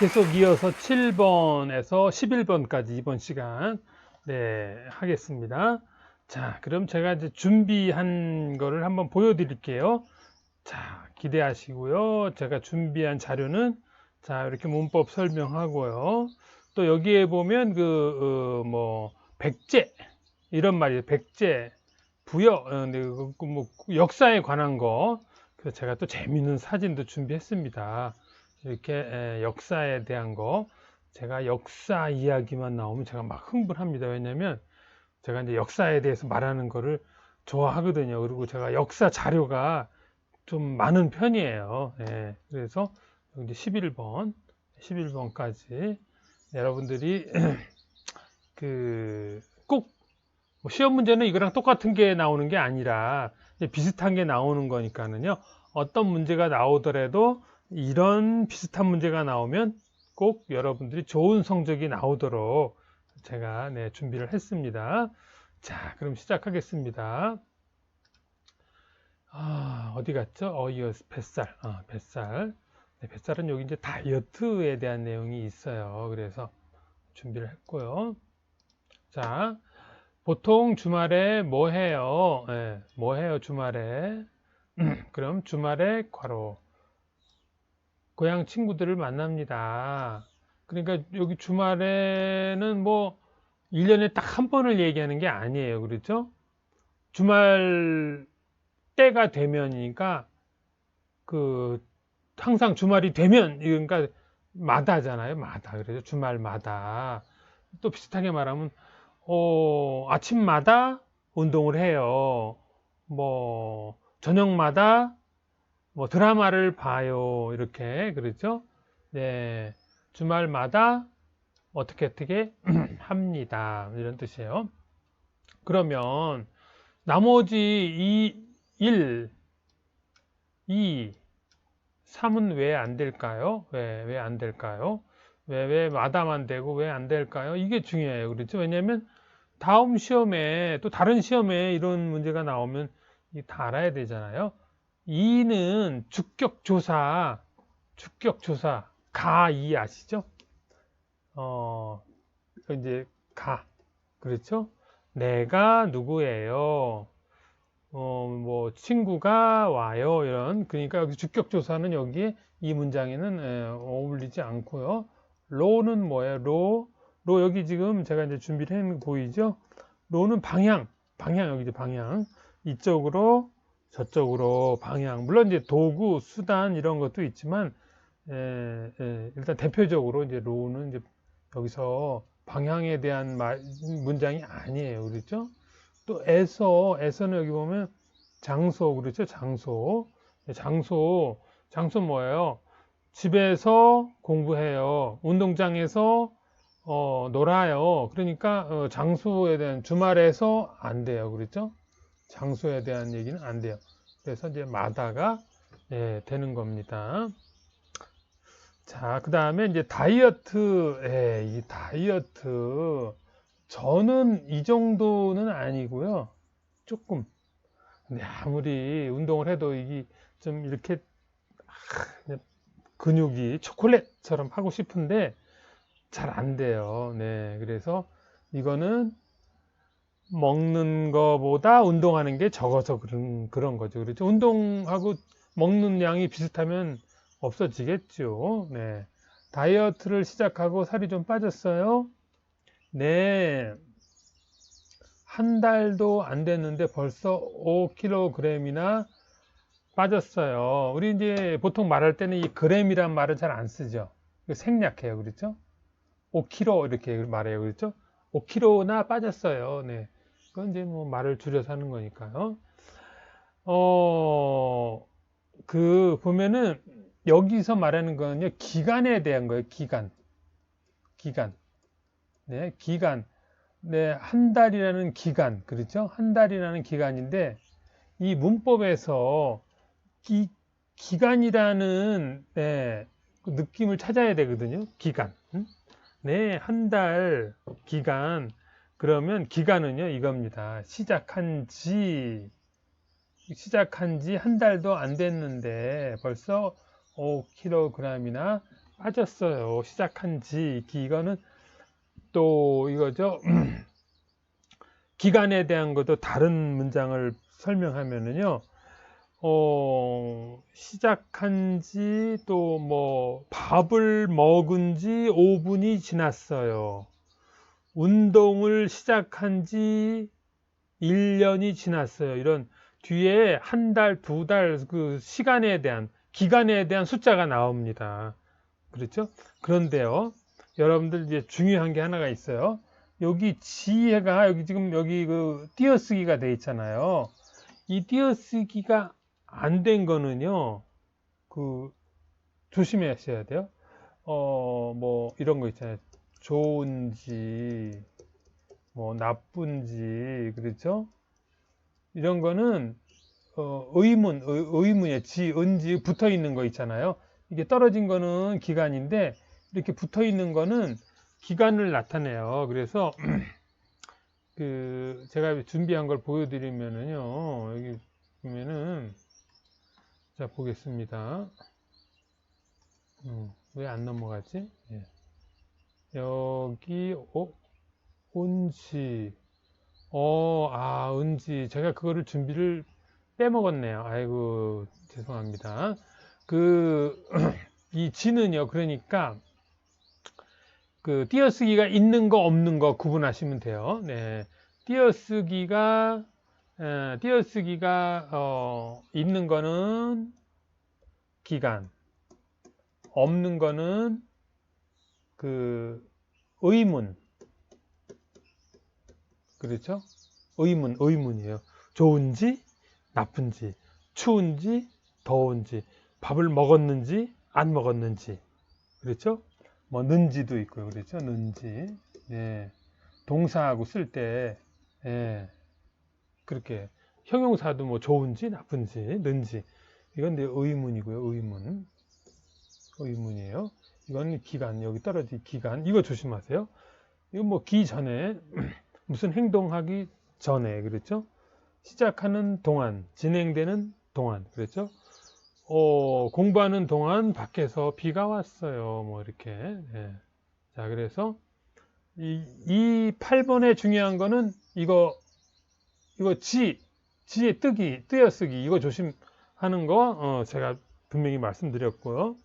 네, 계속 이어서 7번에서 11번까지 이번 시간 네, 하겠습니다. 자, 그럼 제가 이제 준비한 거를 한번 보여드릴게요. 자, 기대하시고요. 제가 준비한 자료는 자, 이렇게 문법 설명하고요. 또 여기에 보면 그, 어, 뭐, 백제, 이런 말이에요. 백제, 부여, 어, 네, 그, 그 뭐, 역사에 관한 거. 그래서 제가 또 재밌는 사진도 준비했습니다. 이렇게 에, 역사에 대한 거. 제가 역사 이야기만 나오면 제가 막 흥분합니다. 왜냐면 제가 이제 역사에 대해서 말하는 거를 좋아하거든요. 그리고 제가 역사 자료가 좀 많은 편이에요. 예, 그래서 이제 11번, 11번까지 여러분들이 그 꼭 시험 문제는 이거랑 똑같은 게 나오는 게 아니라 비슷한 게 나오는 거니까는요. 어떤 문제가 나오더라도 이런 비슷한 문제가 나오면 꼭 여러분들이 좋은 성적이 나오도록 제가 네, 준비를 했습니다. 자, 그럼 시작하겠습니다. 아, 어디 갔죠? 어, 이어 뱃살. 아, 뱃살. 네, 뱃살은 여기 이제 다이어트에 대한 내용이 있어요. 그래서 준비를 했고요. 자, 보통 주말에 뭐 해요? 네, 뭐 해요, 주말에? 그럼 주말에 괄호. 고향 친구들을 만납니다. 그러니까 여기 주말에는 뭐 1년에 딱 한 번을 얘기하는 게 아니에요. 그렇죠? 주말 때가 되면이니까 그 항상 주말이 되면 그러니까 마다잖아요. 마다. 그래서 주말마다 또 비슷하게 말하면 어, 아침마다 운동을 해요. 뭐 저녁마다 뭐 드라마를 봐요. 이렇게 그렇죠? 네. 주말마다 어떻게 어떻게 합니다. 이런 뜻이에요. 그러면 나머지 이 1, 2, 3은 왜 안 될까요? 왜, 왜 안 될까요? 왜, 왜 마다만 되고 왜 안 될까요? 이게 중요해요. 그렇죠? 왜냐면 다음 시험에 또 다른 시험에 이런 문제가 나오면 이다 알아야 되잖아요. 2는 주격조사, 주격조사, 가2 아시죠? 어, 이제 가. 그렇죠? 내가 누구예요? 어, 뭐, 친구가 와요. 이런. 그러니까 여기 주격조사는 여기 이 문장에는 에, 어울리지 않고요. 로는 뭐예요? 로. 로 여기 지금 제가 이제 준비를 했는 거 보이죠? 로는 방향. 방향 여기 이제 방향. 이쪽으로 저쪽으로 방향. 물론 이제 도구, 수단 이런 것도 있지만 에, 에, 일단 대표적으로 이제 로는 이제 여기서 방향에 대한 말, 문장이 아니에요. 그렇죠? 또 에서, 에서는 여기 보면 장소, 그렇죠? 장소. 장소, 장소 뭐예요? 집에서 공부해요. 운동장에서 어, 놀아요. 그러니까 어, 장소에 대한 주말에서 안 돼요. 그렇죠? 장소에 대한 얘기는 안 돼요. 그래서 이제 마다가 예, 되는 겁니다. 자, 그 다음에 이제 다이어트, 예, 이 다이어트. 저는 이 정도는 아니고요. 조금. 근데 아무리 운동을 해도 이게 좀 이렇게 아, 근육이 초콜릿처럼 하고 싶은데 잘 안 돼요. 네. 그래서 이거는 먹는 거보다 운동하는 게 적어서 그런, 그런 거죠. 그렇죠. 운동하고 먹는 양이 비슷하면 없어지겠죠. 네. 다이어트를 시작하고 살이 좀 빠졌어요. 네. 한 달도 안 됐는데 벌써 5kg이나 빠졌어요. 우리 이제 보통 말할 때는 이 그램이란 말을 잘안 쓰죠. 생략해요. 그렇죠? 5kg 이렇게 말해요. 그렇죠? 5kg나 빠졌어요. 네. 그건 이제 뭐 말을 줄여서 하는 거니까요. 어, 그 보면은 여기서 말하는 거는요, 기간에 대한 거예요, 기간. 기간. 네, 기간. 네, 한 달이라는 기간. 그렇죠? 한 달이라는 기간인데, 이 문법에서 기, 기간이라는, 네, 그 느낌을 찾아야 되거든요. 기간. 응? 네, 한 달 기간. 그러면 기간은요, 이겁니다. 시작한 지, 시작한 지 한 달도 안 됐는데 벌써 5kg이나 빠졌어요. 시작한 지 기간은 또 이거죠. 기간에 대한 것도 다른 문장을 설명하면은요. 어, 시작한 지 또 뭐 밥을 먹은 지 5분이 지났어요. 운동을 시작한 지 1년이 지났어요. 이런 뒤에 한 달, 두 달 그 시간에 대한 기간에 대한 숫자가 나옵니다. 그렇죠? 그런데요. 여러분들 이제 중요한 게 하나가 있어요. 여기 지혜가 여기 지금 여기 그 띄어쓰기가 돼 있잖아요. 이 띄어쓰기가 안 된 거는요. 그 조심하셔야 돼요. 어, 뭐 이런 거 있잖아요. 좋은지 뭐 나쁜지 그렇죠? 이런 거는 어, 의문, 의, 의문에 지, 은지 붙어 있는 거 있잖아요. 이게 떨어진 거는 기간인데 이렇게 붙어 있는 거는 기간을 나타내요. 그래서 그 제가 준비한 걸 보여드리면은요. 여기 보면은 자 보겠습니다. 음, 왜안 넘어가지? 예. 여기 어, 온지 어, 아, 은지. 제가 그거를 준비를 빼먹었네요. 아이고, 죄송합니다. 그, 이 지는요, 그러니까, 그, 띄어쓰기가 있는 거, 없는 거 구분하시면 돼요. 네. 띄어쓰기가, 에, 띄어쓰기가, 어, 있는 거는 기간, 없는 거는 그, 의문, 그렇죠? 의문, 의문이에요. 좋은지, 나쁜지, 추운지, 더운지, 밥을 먹었는지, 안 먹었는지. 그렇죠? 뭐, 는지도 있고요. 그렇죠? 는지. 예. 동사하고 쓸 때, 예. 그렇게. 형용사도 뭐 좋은지, 나쁜지, 는지. 이건 내 의문이고요. 의문. 의문이에요. 이건 기간, 여기 떨어진 기간. 이거 조심하세요. 이거 뭐, 기 전에 무슨 행동하기 전에 그렇죠? 시작하는 동안, 진행되는 동안 그렇죠? 어, 공부하는 동안 밖에서 비가 왔어요. 뭐 이렇게. 네. 자, 그래서 이, 이 8번에 중요한 거는 이거 이거 지 지의 뜨기, 뜨여쓰기 이거 조심하는 거 어, 제가 분명히 말씀드렸고요.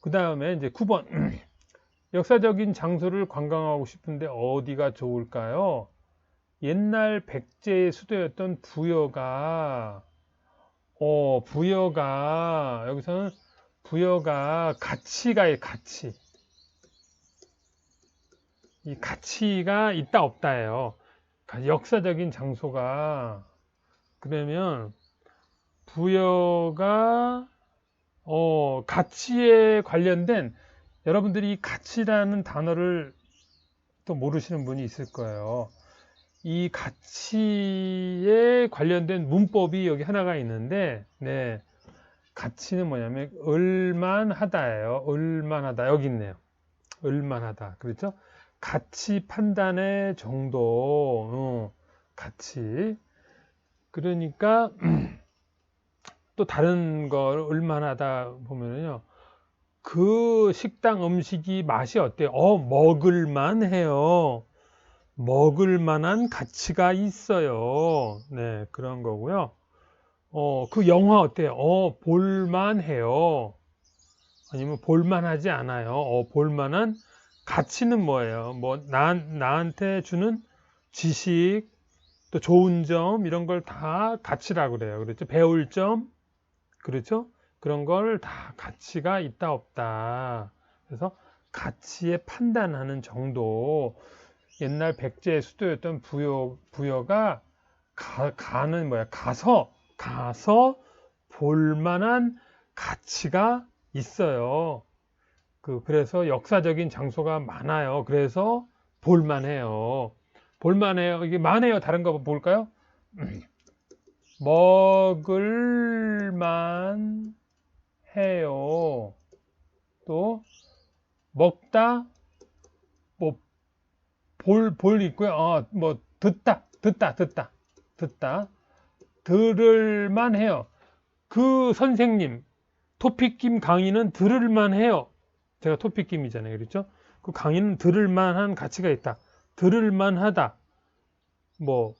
그 다음에 이제 9번 역사적인 장소를 관광하고 싶은데 어디가 좋을까요? 옛날 백제의 수도였던 부여가 어 부여가 여기서는 부여가 가치가 가치 이 가치가 있다 없다예요. 역사적인 장소가 그러면 부여가 어 가치에 관련된 여러분들이 가치라는 단어를 또 모르시는 분이 있을 거예요. 이 가치에 관련된 문법이 여기 하나가 있는데, 네. 가치는 뭐냐면, 을만하다예요. 을만하다. 여기 있네요. 을만하다. 그렇죠? 가치 판단의 정도, 어, 가치. 그러니까, 또 다른 걸 을만하다 보면은요, 그 식당 음식이 맛이 어때요? 어, 먹을만 해요. 먹을 만한 가치가 있어요. 네, 그런 거고요. 어, 그 영화 어때요? 어, 볼만 해요. 아니면 볼만 하지 않아요. 어, 볼만한 가치는 뭐예요? 뭐, 나, 나한테 주는 지식, 또 좋은 점, 이런 걸 다 가치라고 그래요. 그렇죠? 배울 점, 그렇죠? 그런 걸 다 가치가 있다, 없다. 그래서 가치에 판단하는 정도, 옛날 백제의 수도였던 부여, 부여가 가, 가는 뭐야 가서 가서 볼만한 가치가 있어요. 그 그래서 역사적인 장소가 많아요. 그래서 볼만해요. 볼만해요. 이게 많아요. 다른 거 볼까요? 먹을만 해요. 또 먹다 볼, 볼 있고요. 어, 뭐, 듣다, 듣다, 듣다, 듣다. 들을만 해요. 그 선생님, 토픽김 강의는 들을만 해요. 제가 토픽김이잖아요. 그렇죠? 그 강의는 들을 만한 가치가 있다. 들을 만하다. 뭐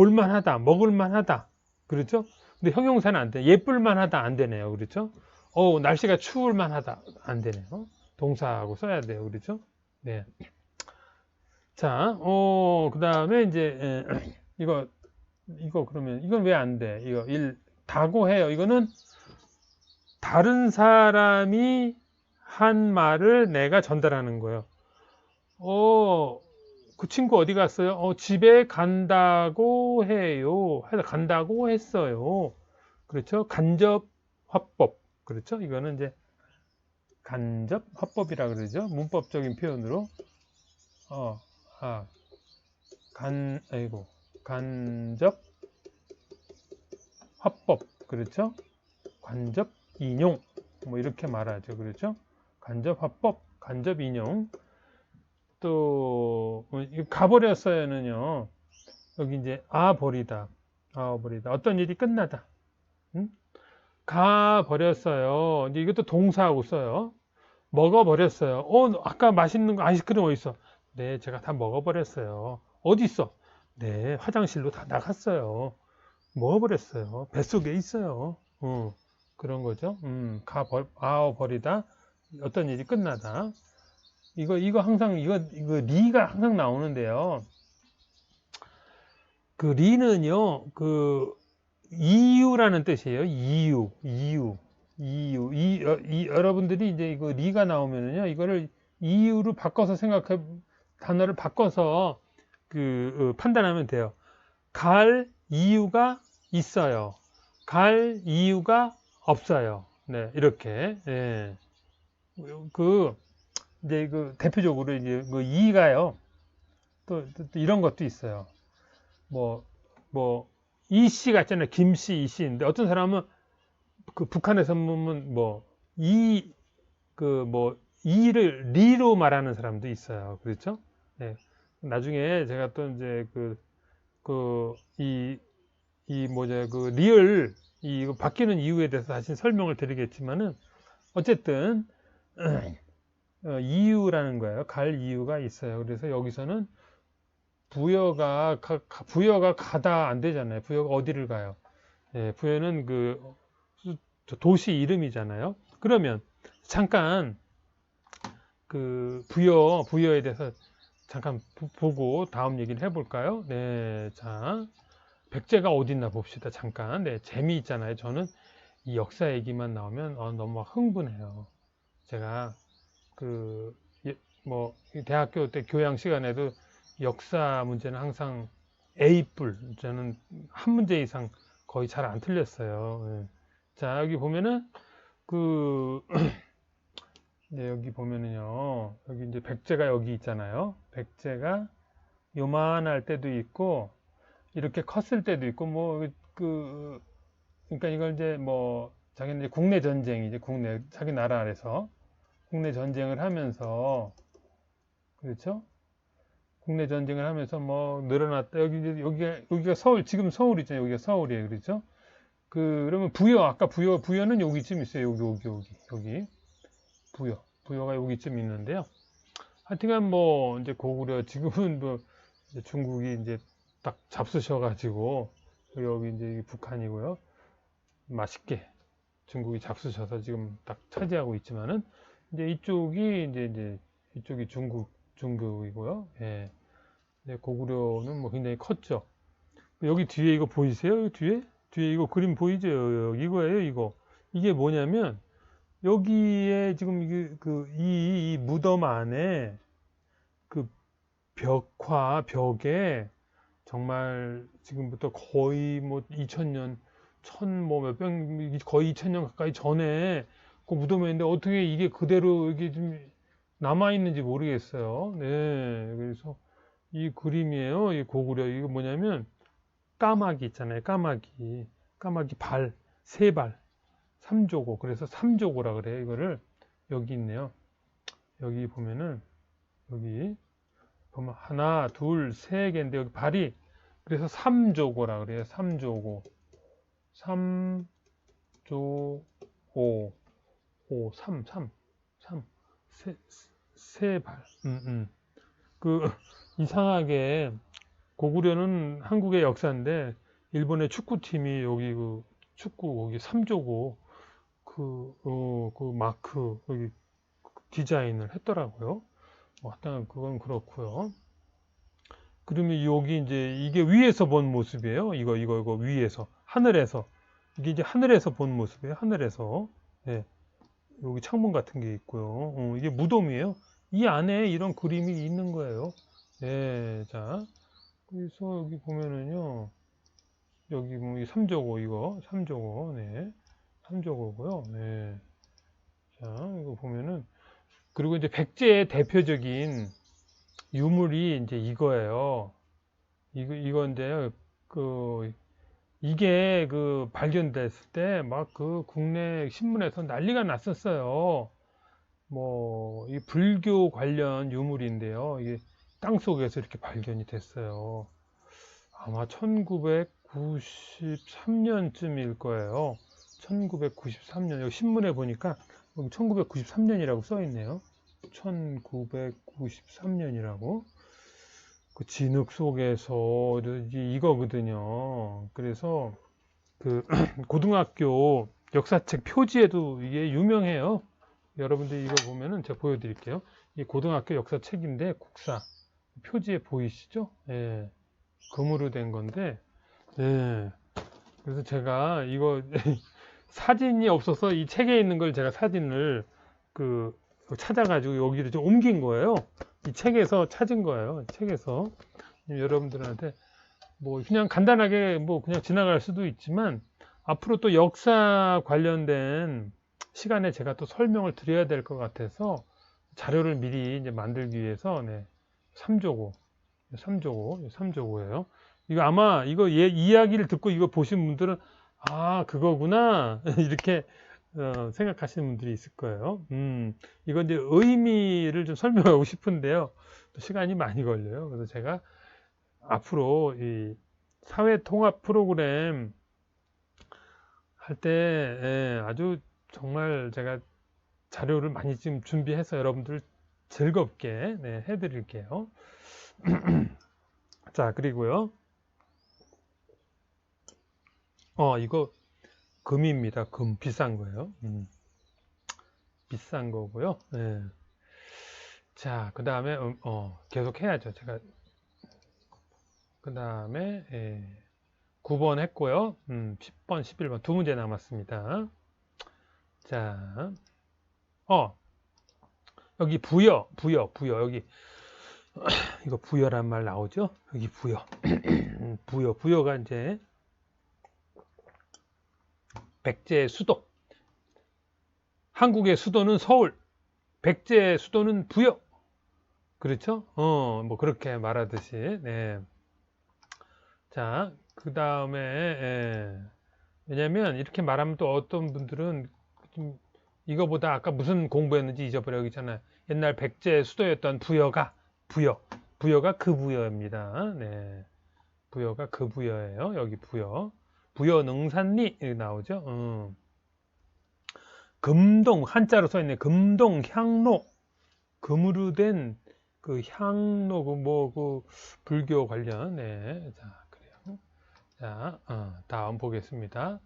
볼만 하다. 먹을 만하다. 그렇죠? 근데 형용사는 안 돼. 예쁠 만하다 안 되네요. 그렇죠? 어, 날씨가 추울 만하다 안 되네요. 동사하고 써야 돼요. 그렇죠? 네. 자, 어, 그 다음에 이제 에, 이거 이거 그러면 이건 왜 안 돼? 이거 일 다고 해요. 이거는 다른 사람이 한 말을 내가 전달하는 거예요. 어, 그 친구 어디 갔어요? 어, 집에 간다고 해요. 간다고 했어요. 그렇죠? 간접 화법. 그렇죠? 이거는 이제 간접 화법이라 그러죠. 문법적인 표현으로. 어, 아, 간, 아이고, 간접 화법. 그렇죠? 간접 인용. 뭐 이렇게 말하죠. 그렇죠? 간접 화법, 간접 인용. 또, 뭐 이거 가버렸어요는요. 여기 이제 아 버리다. 아 버리다. 어떤 일이 끝나다. 응? 가 버렸어요. 이것도 동사하고 써요. 먹어 버렸어요. 어, 아까 맛있는 거 아이스크림 어디 있어? 네, 제가 다 먹어 버렸어요. 어디 있어? 네, 화장실로 다 나갔어요. 먹어 버렸어요. 뱃속에 있어요. 어, 그런 거죠. 음, 가 버, 아 버리다. 어떤 일이 끝나다. 이거 이거 항상 이거 이거 리가 항상 나오는데요. 그 리는요. 그 이유라는 뜻이에요. 이유, 이유, 이유. 이, 어, 이 여러분들이 이제 이거 리가 나오면은요. 이거를 이유로 바꿔서 생각해 단어를 바꿔서 그 어, 판단하면 돼요. 갈 이유가 있어요. 갈 이유가 없어요. 네, 이렇게. 예. 그 이제 그 대표적으로 이제 그 이가요. 또, 또, 또 이런 것도 있어요. 뭐, 뭐, 이씨 같잖아요. 김 씨, 이 씨인데 어떤 사람은 그 북한에서 보면 뭐, 이, 그 뭐, 이를 리로 말하는 사람도 있어요. 그렇죠? 네. 나중에 제가 또 이제 그, 그, 이, 이 뭐죠, 그 리을, 이 바뀌는 이유에 대해서 다시 설명을 드리겠지만은 어쨌든, 어, 이유라는 거예요. 갈 이유가 있어요. 그래서 여기서는 부여가 가, 가- 부여가 가다 안 되잖아요. 부여가 어디를 가요? 예, 부여는 그 도시 이름이잖아요. 그러면 잠깐 그 부여 부여에 대해서 잠깐 보- 보고 다음 얘기를 해볼까요? 네, 자 백제가 어디 있나 봅시다. 잠깐. 네, 재미 있잖아요. 저는 이 역사 얘기만 나오면 어, 너무 막 흥분해요. 제가 그 뭐 대학교 때 교양 시간에도 역사 문제는 항상 A뿔 저는 한 문제 이상 거의 잘 안 틀렸어요. 예. 자 여기 보면은 그 네, 여기 보면은요 여기 이제 백제가 여기 있잖아요. 백제가 요만할 때도 있고 이렇게 컸을 때도 있고 뭐 그 그러니까 이걸 이제 뭐 자기는 이제 국내 전쟁 이제 국내 자기 나라 안에서 국내 전쟁을 하면서 그렇죠? 국내 전쟁을 하면서 뭐 늘어났다 여기 여기가 여기가 서울 지금 서울 있잖아요 여기가 서울이에요 그렇죠? 그 그러면 부여 아까 부여 부여는 여기쯤 있어요 여기 여기 여기 여기 부여 부여가 여기쯤 있는데요. 하여튼간 뭐 이제 고구려 지금은 뭐 이제 중국이 이제 딱 잡수셔가지고 여기 이제 북한이고요. 맛있게 중국이 잡수셔서 지금 딱 차지하고 있지만은 이제 이쪽이 이제 이제 이쪽이 중국 중국이고요. 예. 네, 고구려는 뭐 굉장히 컸죠. 여기 뒤에 이거 보이세요? 여기 뒤에 뒤에 이거 그림 보이죠? 이거예요, 이거. 이게 뭐냐면 여기에 지금 이게 그이 이 무덤 안에 그 벽화 벽에 정말 지금부터 거의 뭐 2000년 천뭐 몇병 거의 2000년 가까이 전에 그 무덤에 있는데 어떻게 이게 그대로 이게 좀 남아 있는지 모르겠어요. 네, 그래서 이 그림이에요. 이 고구려 이거 뭐냐면 까마귀 있잖아요. 까마귀, 까마귀 발, 세 발, 삼조고. 그래서 삼조고라 그래요. 이거를 여기 있네요. 여기 보면은 여기 보면 하나, 둘, 세 개인데 여기 발이 그래서 삼조고라 그래요. 삼조고, 삼조고. 5, 3, 3, 3, 세, 세 발. 음, 음. 그, 이상하게 고구려는 한국의 역사인데, 일본의 축구팀이 여기 그 축구, 여기 3조고, 그, 어, 그 마크, 여기 디자인을 했더라고요. 뭐, 하여튼 그건 그렇고요. 그러면 여기 이제 이게 위에서 본 모습이에요. 이거, 이거, 이거 위에서. 하늘에서. 이게 이제 하늘에서 본 모습이에요. 하늘에서. 예. 여기 창문 같은 게 있고요. 어, 이게 무덤이에요. 이 안에 이런 그림이 있는 거예요. 예, 자, 그래서 여기 보면은요, 여기 뭐 3조고 이거 3조고, 네, 3조고고요. 네, 자, 이거 보면은 그리고 이제 백제의 대표적인 유물이 이제 이거예요. 이거 이제 그 이게 그 발견됐을 때 막 그 국내 신문에서 난리가 났었어요. 뭐 이 불교 관련 유물인데요. 이게 땅 속에서 이렇게 발견이 됐어요. 아마 1993년쯤일 거예요. 1993년 여기 신문에 보니까 여기 1993년이라고 써 있네요. 1993년이라고. 그 진흙 속에서 이- 이거거든요. 그래서 그 고등학교 역사책 표지에도 이게 유명해요. 여러분들 이거 보면은 제가 보여드릴게요. 이 고등학교 역사책인데 국사 표지에 보이시죠? 예, 금으로 된 건데, 예. 그래서 제가 이거 사진이 없어서 이 책에 있는 걸 제가 사진을 그 찾아가지고 여기를 좀 옮긴 거예요. 이 책에서 찾은 거예요. 책에서 여러분들한테 뭐 그냥 간단하게 뭐 그냥 지나갈 수도 있지만 앞으로 또 역사 관련된 시간에 제가 또 설명을 드려야 될 것 같아서 자료를 미리 이제 만들기 위해서 네, 3조고 3조고 3조고예요. 이거 아마 이거 예, 이야기를 듣고 이거 보신 분들은 아 그거구나 이렇게 어, 생각하시는 분들이 있을 거예요. 음, 이건 이제 의미를 좀 설명하고 싶은데요. 또 시간이 많이 걸려요. 그래서 제가 앞으로 이 사회 통합 프로그램 할때 예, 아주 정말 제가 자료를 많이 지금 준비해서 여러분들 즐겁게 네, 해드릴게요. 자, 그리고요. 어, 이거 금입니다. 금 비싼 거예요. 음, 비싼 거고요. 예. 자, 그 다음에 어, 계속 해야죠. 제가 그 다음에 예, 9번 했고요. 음, 10번, 11번 두 문제 남았습니다. 자, 어, 여기 부여, 부여, 부여 여기 이거 부여란 말 나오죠? 여기 부여, 부여, 부여가 이제 백제의 수도. 한국의 수도는 서울, 백제의 수도는 부여. 그렇죠? 어, 뭐 그렇게 말하듯이. 네. 자, 그 다음에 예. 왜냐면 이렇게 말하면 또 어떤 분들은 좀 이거보다 아까 무슨 공부했는지 잊어버리잖아요. 옛날 백제 수도였던 부여가 부여, 부여가 그 부여입니다. 네, 부여가 그 부여예요. 여기 부여, 부여 능산리 이렇게 나오죠. 음. 금동 한자로 써 있네. 금동 향로 금으로 된 그 향로 그 뭐 그 불교 관련 네, 자 그래요. 자 어, 다음 보겠습니다.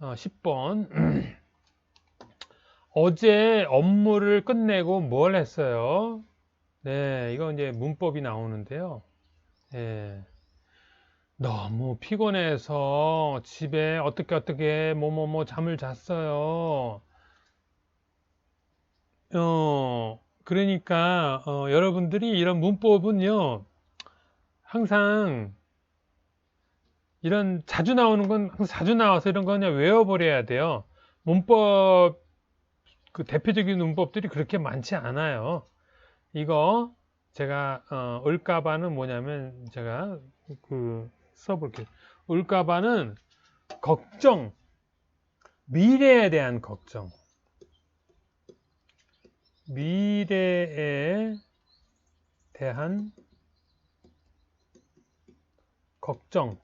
어, 10번 어제 업무를 끝내고 뭘 했어요? 네, 이거 이제 문법이 나오는데요. 네, 너무 피곤해서 집에 어떻게 어떻게 뭐뭐뭐 잠을 잤어요. 어, 그러니까 어, 여러분들이 이런 문법은요 항상 이런 자주 나오는 건 자주 나와서 이런 거 그냥 외워버려야 돼요. 문법 그 대표적인 문법들이 그렇게 많지 않아요. 이거 제가 어, 을까바는 뭐냐면 제가 그 써볼게요. 을까바는 걱정, 미래에 대한 걱정. 미래에 대한 걱정.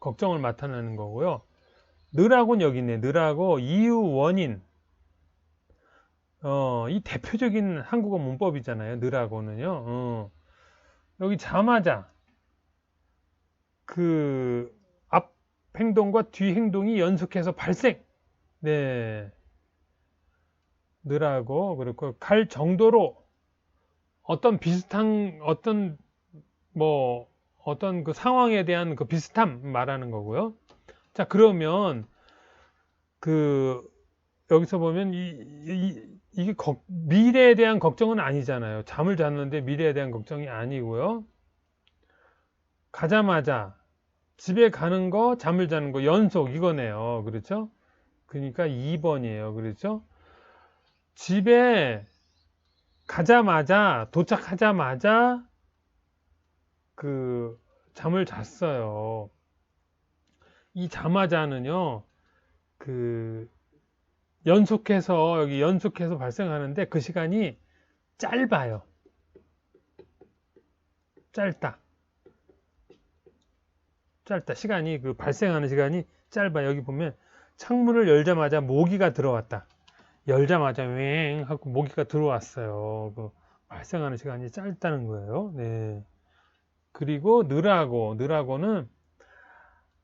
걱정을 나타내는 거고요. 늘하고는 여기 있네. 늘하고 이유 원인. 어, 이 대표적인 한국어 문법이잖아요. 느라고는요. 어. 여기 자마자 그 앞 행동과 뒤 행동이 연속해서 발생. 네. 느라고 그렇고 갈 정도로 어떤 비슷한 어떤 뭐 어떤 그 상황에 대한 그 비슷함 말하는 거고요. 자 그러면 그 여기서 보면 이, 이 이게 거, 미래에 대한 걱정은 아니잖아요. 잠을 잤는데 미래에 대한 걱정이 아니고요. 가자마자 집에 가는 거, 잠을 자는 거 연속 이거네요. 그렇죠? 그러니까 2번이에요. 그렇죠? 집에 가자마자 도착하자마자 그 잠을 잤어요. 이 자마자는요. 그 연속해서 여기 연속해서 발생하는데 그 시간이 짧아요. 짧다. 짧다. 시간이 그 발생하는 시간이 짧아. 여기 보면 창문을 열자마자 모기가 들어왔다. 열자마자 웽 하고 모기가 들어왔어요. 그 발생하는 시간이 짧다는 거예요. 네. 그리고 느라고 느라고는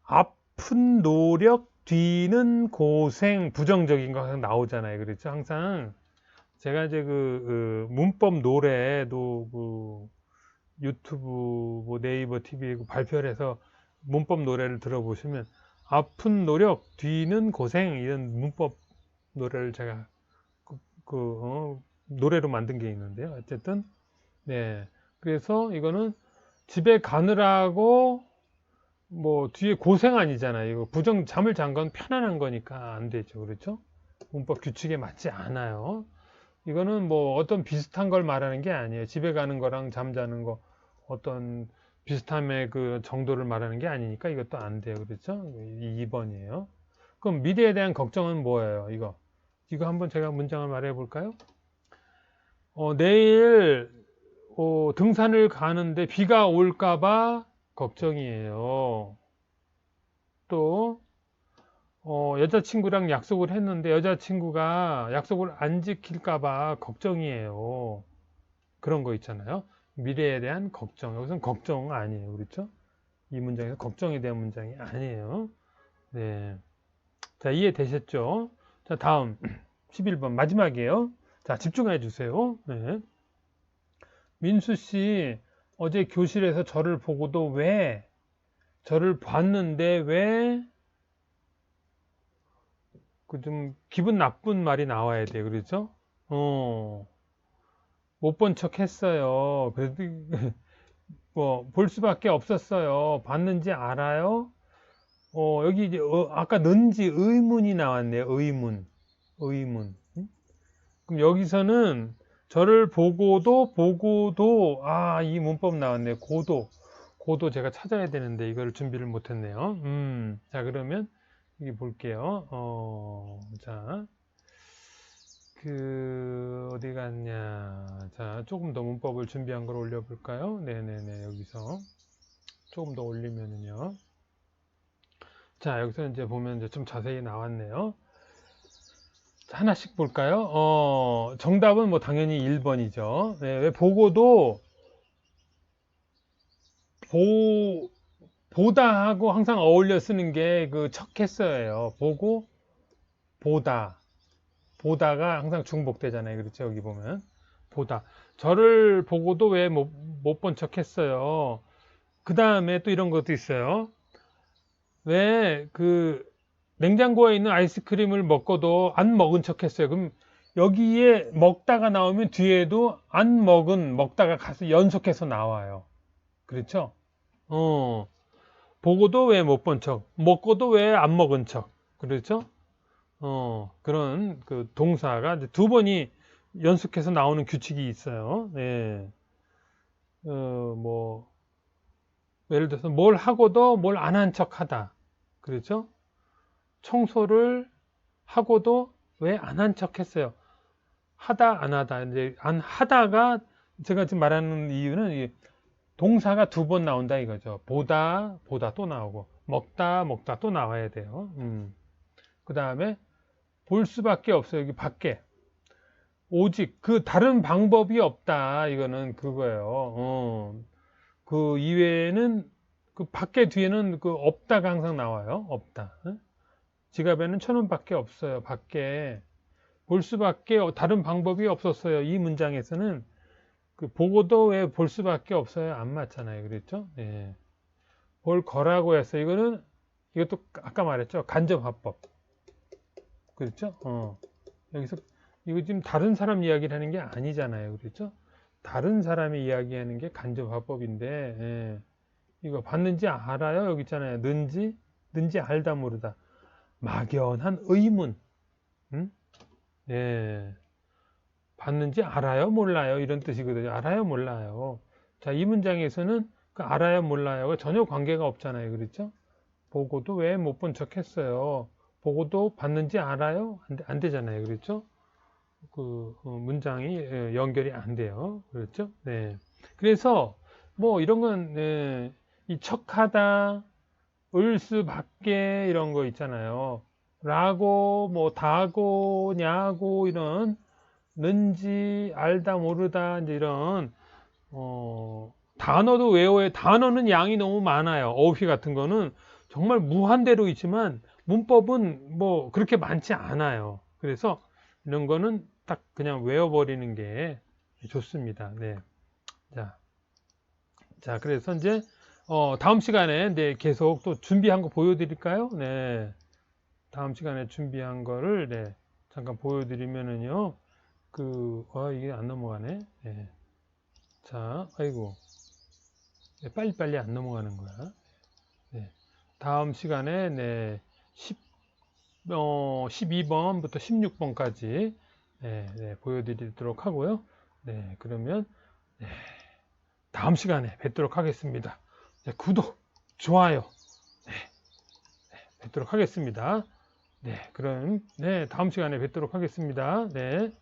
아픈 노력 뒤는 고생 부정적인 거 항상 나오잖아요. 그렇죠? 항상 제가 이제 그, 그 문법 노래도 그 유튜브 뭐 네이버 TV에 발표를 해서 문법 노래를 들어보시면 아픈 노력 뒤는 고생 이런 문법 노래를 제가 그, 그 어, 노래로 만든 게 있는데요. 어쨌든 네 그래서 이거는 집에 가느라고 뭐 뒤에 고생 아니잖아요. 이거 부정 잠을 잔 건 편안한 거니까 안 되죠. 그렇죠? 문법 규칙에 맞지 않아요. 이거는 뭐 어떤 비슷한 걸 말하는 게 아니에요. 집에 가는 거랑 잠자는 거 어떤 비슷함의 그 정도를 말하는 게 아니니까 이것도 안 돼요. 그렇죠? 2번이에요. 그럼 미래에 대한 걱정은 뭐예요? 이거. 이거 한번 제가 문장을 말해 볼까요? 어, 내일 어, 등산을 가는데 비가 올까봐 걱정이에요. 또 어, 여자친구랑 약속을 했는데 여자친구가 약속을 안 지킬까봐 걱정이에요. 그런 거 있잖아요. 미래에 대한 걱정. 여기서는 걱정 아니에요. 그렇죠? 이 문장에서 걱정에 대한 문장이 아니에요. 네. 자, 이해되셨죠? 자, 다음 11번 마지막이에요. 자, 집중해 주세요. 네. 민수 씨 어제 교실에서 저를 보고도 왜 저를 봤는데 왜 그 좀 기분 나쁜 말이 나와야 돼. 그렇죠? 어. 못 본 척 했어요. 그래도 뭐 볼 수밖에 없었어요. 봤는지 알아요? 어, 여기 이제 어, 아까 는지 의문이 나왔네요. 의문. 의문. 응? 그럼 여기서는 저를 보고도 보고도 아 이 문법 나왔네요. 고도 고도 제가 찾아야 되는데 이거를 준비를 못했네요. 음, 자 그러면 여기 볼게요. 어, 자. 그 어디 갔냐 자 조금 더 문법을 준비한 걸 올려볼까요 네네네 여기서 조금 더 올리면은요 자 여기서 이제 보면 이제 좀 자세히 나왔네요 하나씩 볼까요? 어, 정답은 뭐 당연히 1번이죠. 네, 왜 보고도 보, 보다 하고 항상 어울려 쓰는 게 그 척했어요. 보고, 보다. 보다가 항상 중복되잖아요. 그렇죠? 여기 보면. 보다. 저를 보고도 왜 못 본 척 했어요. 그 다음에 또 이런 것도 있어요. 왜 그 냉장고에 있는 아이스크림을 먹고도 안 먹은 척 했어요. 그럼 여기에 먹다가 나오면 뒤에도 안 먹은 먹다가 가서 연속해서 나와요. 그렇죠? 어. 보고도 왜 못 본 척, 먹고도 왜 안 먹은 척. 그렇죠? 어, 그런 그 동사가 두 번이 연속해서 나오는 규칙이 있어요. 네. 어, 뭐, 예를 들어서 뭘 하고도 뭘 안 한 척 하다. 그렇죠? 청소를 하고도 왜 안 한 척 했어요? 하다, 안 하다. 이제 안 하다가 제가 지금 말하는 이유는 동사가 두 번 나온다 이거죠. 보다, 보다 또 나오고, 먹다, 먹다 또 나와야 돼요. 음. 그 다음에 볼 수밖에 없어요. 여기 밖에. 오직 그 다른 방법이 없다. 이거는 그거예요. 어. 그 이외에는 그 밖에 뒤에는 그 없다가 항상 나와요. 없다. 어? 지갑에는 천 원밖에 없어요. 밖에 볼 수밖에 다른 방법이 없었어요. 이 문장에서는 그 보고도 왜 볼 수밖에 없어요. 안 맞잖아요. 그랬죠? 예. 볼 거라고 했어. 이거는 이것도 아까 말했죠. 간접화법. 그렇죠? 어. 여기서 이거 지금 다른 사람 이야기를 하는 게 아니잖아요. 그렇죠? 다른 사람이 이야기하는 게 간접화법인데 예. 이거 봤는지 알아요? 여기 있잖아요. 는지 는지 알다 모르다. 막연한 의문. 응? 예. 봤는지 알아요? 몰라요? 이런 뜻이거든요. 알아요? 몰라요? 자, 이 문장에서는 그 알아요? 몰라요가 전혀 관계가 없잖아요. 그렇죠? 보고도 왜 못 본 척 했어요? 보고도 봤는지 알아요? 안, 되- 안 되잖아요. 그렇죠? 그 어, 문장이 예, 연결이 안 돼요. 그렇죠? 네. 그래서 뭐 이런 건, 예, 이 척하다, 을수 밖에 이런 거 있잖아요. 라고, 뭐, 다고, 냐고, 이런, 는지, 알다, 모르다, 이제 이런, 어, 단어도 외워야, 단어는 양이 너무 많아요. 어휘 같은 거는 정말 무한대로 있지만, 문법은 뭐, 그렇게 많지 않아요. 그래서 이런 거는 딱 그냥 외워버리는 게 좋습니다. 네. 자. 자, 그래서 이제, 어, 다음 시간에 네, 계속 또 준비한 거 보여드릴까요? 네. 다음 시간에 준비한 거를 네, 잠깐 보여드리면은요. 그, 아, 이게 안 넘어가네. 네. 자, 아이고. 네, 빨리빨리 안 넘어가는 거야. 네. 다음 시간에 네, 10, 어, 12번부터 16번까지 네, 네, 보여드리도록 하고요. 네, 그러면 네, 다음 시간에 뵙도록 하겠습니다. 네, 구독, 좋아요, 네, 네, 뵙도록 하겠습니다. 네, 그럼 네, 다음 시간에 뵙도록 하겠습니다. 네.